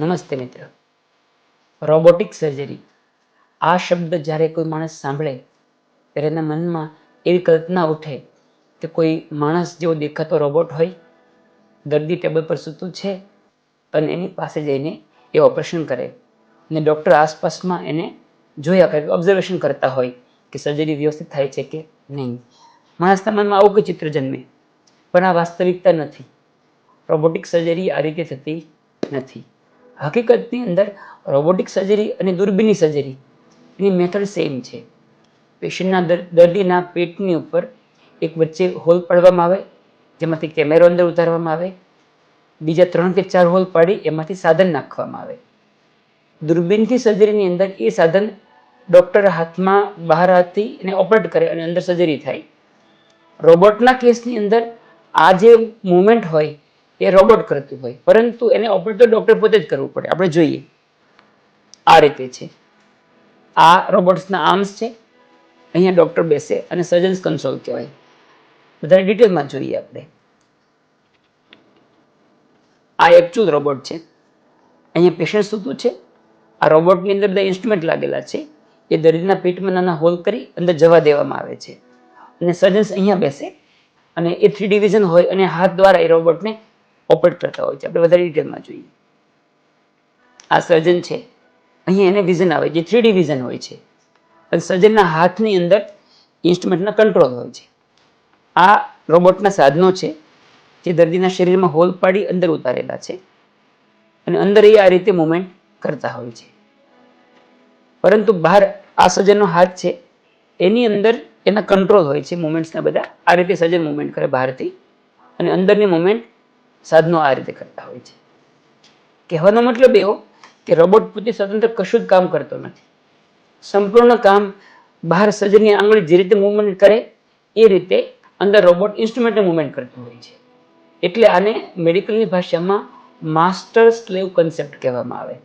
નમસ્તે મિત્ર. Robotic surgery આ શબ્દ જ્યારે કોઈ માણસ સાંભળે, ત્યારે એના મનમાં એવી કલ્પના ઉઠે કે કોઈ માણસ જેવો દેખાતો રોબોટ હોય, દર્દી ટેબલ પર સૂતું છે અને એની પાસે જઈને એ ઓપરેશન કરે. ને ડૉક્ટર આસપાસમાં એને જોયા કરે ઓબ્ઝર્વેશન કરતા હોય કે સર્જરી વ્યવસ્થિત થાય છે કે નહીં. માણસના મનમાં આવું કોઈ ચિત્ર જન્મે, પણ આ વાસ્તવિકતા નથી. રોબોટિક સર્જરી આ રીતે થતી નથી. હકીકતની અંદર રોબોટિક સર્જરી અને દૂરબીનની સર્જરી એની મેથડ સેમ છે. પેશન્ટના દર- દર્દીના પેટની ઉપર એક વચ્ચે હોલ પાડવામાં આવે, જેમાંથી કેમેરો અંદર ઉતારવામાં આવે. બીજા ત્રણ કે ચાર હોલ પાડી એમાંથી સાધન નાખવામાં આવે. દૂરબીનથી સર્જરીની અંદર એ સાધન ડૉક્ટર હાથમાં બહાર હાથથી એને ઓપરેટ કરે અને અંદર સર્જરી થાય. રોબોટના કેસની અંદર આ જે મુવમેન્ટ હોય એ રોબોટ કરતું હોય. પરંતુ એને ઓપરેટ તો ડૉક્ટર પોતે જ કરવું પડે. આપણે જોઈએ. આ રીતે છે. આ રોબોટ્સના આર્મ્સ છે. અહીંયા ડૉક્ટર બેસે અને સર્જન્સ કન્સોલ કહેવાય. બધાને ડિટેલમાં જોઈએ આપણે. આ એકચ્યુઅલ રોબોટ છે. અહીંયા પેશન્ટ સૂતું છે. આ રોબોટની અંદર બધા ઇન્સ્ટ્રુમેન્ટ લાગેલા છે. એ દર્દીના પેટમાં નાના હોલ કરી અંદર જવા દેવામાં આવે છે. અને સર્જન્સ અહીંયા બેસે. અને એ થ્રી ડિવિઝન હોય અને હાથ દ્વારા એ રોબોટને ઓપરેટ કરતા હોય છે. આપણે વધારે ડિટેલમાં જોઈએ. આ સર્જન છે. અહીંયા એને વિઝન આવે જે થ્રી વિઝન હોય છે. અને સર્જનના હાથની અંદર ઇન્સ્ટ્રુમેન્ટના કંટ્રોલ હોય છે. આ રોબોટના સાધનો છે, જે દર્દીના શરીરમાં હોલ પાડી અંદર ઉતારેલા છે. અને અંદર એ આ રીતે મુવમેન્ટ કરતા હોય છે. પરંતુ બહાર આ સર્જનનો હાથ છે, એની અંદર એના કંટ્રોલ હોય છે. મુવમેન્ટ્સના બધા. આ રીતે સર્જન મુવમેન્ટ કરે બહારથી. અને અંદરની મુવમેન્ટ સાધનો આ રીતે કરતા હોય છે. કહેવાનો મતલબ એવો કે રોબોટ પોતે સ્વતંત્ર કશું જ કામ કરતો નથી. સંપૂર્ણ કામ બહાર સર્જનની આંગળી જે રીતે મુવમેન્ટ કરે, એ રીતે અંદર રોબોટ ઇન્સ્ટ્રુમેન્ટને મુવમેન્ટ કરતું હોય છે. એટલે આને મેડિકલની ભાષામાં માસ્ટર સ્લેવ કન્સેપ્ટ કહેવામાં આવે.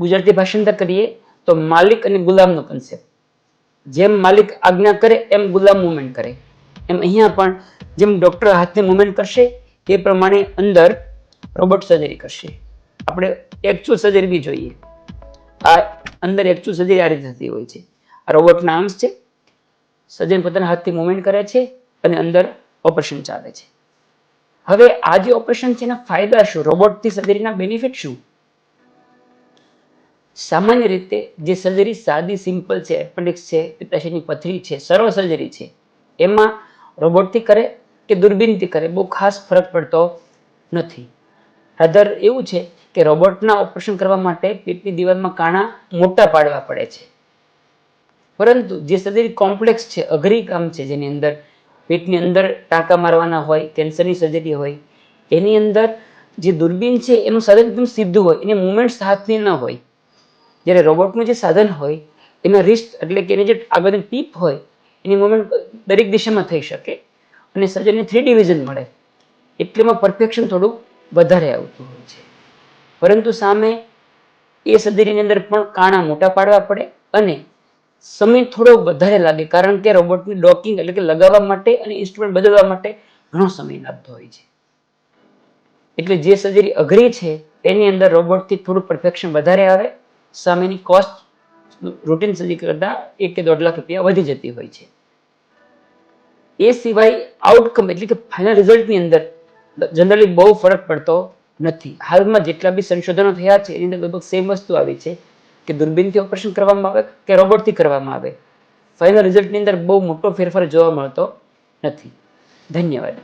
ગુજરાતી ભાષાંતર કરીએ તો માલિક અને ગુલામનો કન્સેપ્ટ જેમ માલિક આજ્ઞા કરે, એમ ગુલામ મુવમેન્ટ કરે. એમ અહીંયા પણ જેમ ડૉક્ટર હાથને મુવમેન્ટ કરશે એ પ્રમાણે અંદર રોબોટ સર્જરી કરશે. આપણે એકચ્યુઅલ સર્જરી બી જોઈએ. આ અંદર એકચ્યુઅલ સર્જરી આ રીતે થતી હોય છે. આ રોબોટના આર્મ્સ છે. સર્જન પોતાના હાથથી મુવમેન્ટ કરે છે અને અંદર ઓપરેશન ચાલે છે. હવે આ જે ઓપરેશન છે, એના ફાયદા શું? રોબોટથી સર્જરીના બેનિફિટ શું? સામાન્ય રીતે જે સર્જરી સાદી સિમ્પલ છે એપેન્ડિક્સ છે, પિત્તાશયની પથરી છે, સર્વ સર્જરી છે, એમાં રોબોટથી કરે કે દૂરબીનથી કરે, બહુ ખાસ ફરક પડતો નથી. રાધર એવું છે કે રોબોટના ઓપરેશન કરવા માટે પેટની દિવાલમાં કાણા મોટા પાડવા પડે છે. પરંતુ જે સર્જરી કોમ્પ્લેક્સ છે, અઘરી કામ છે જેની અંદર પેટની અંદર ટાંકા મારવાના હોય, કેન્સરની સર્જરી હોય, એની અંદર જે દૂરબીન છે એનું સાધન એકદમ સીધું હોય, એની મુવમેન્ટ્સ હાથની ન હોય. જ્યારે રોબોટનું જે સાધન હોય, એના રિસ્ટ એટલે કે એની જે આગળની ટીપ હોય, એની મુવમેન્ટ દરેક દિશામાં થઈ શકે. અને સર્જનને થ્રી ડિવિઝન મળે. એટલેમાં પરફેક્શન થોડું વધારે આવતું હોય છે. પરંતુ સામે એ સર્જરીની અંદર પણ કાણા મોટા પાડવા પડે અને સમય થોડો વધારે લાગે કારણ કે રોબોટની ડોકિંગ એટલે કે લગાવવા માટે અને ઇન્સ્ટ્રુમેન્ટ બદલવા માટે ઘણો સમય લાગતો હોય છે. એટલે જે સર્જરી અઘરી છે, એની અંદર રોબોટથી થોડું પરફેક્શન વધારે આવે. સામેની કોસ્ટ રૂટીન સર્જરી કરતાં એક કે દોઢ લાખ રૂપિયા વધી જતી હોય છે. એ સિવાય આઉટકમ એટલે કે ફાઇનલ રિઝલ્ટની અંદર જનરલી બહુ ફરક પડતો નથી. હાલમાં જેટલા બી સંશોધનો થયા છે, એની અંદર લગભગ સેમ વસ્તુ આવી છે કે દૂરબીનથી ઓપરેશન કરવામાં આવે કે રોબોટથી કરવામાં આવે. ફાઇનલ રિઝલ્ટની અંદર બહુ મોટો ફેરફાર જોવા મળતો નથી. ધન્યવાદ.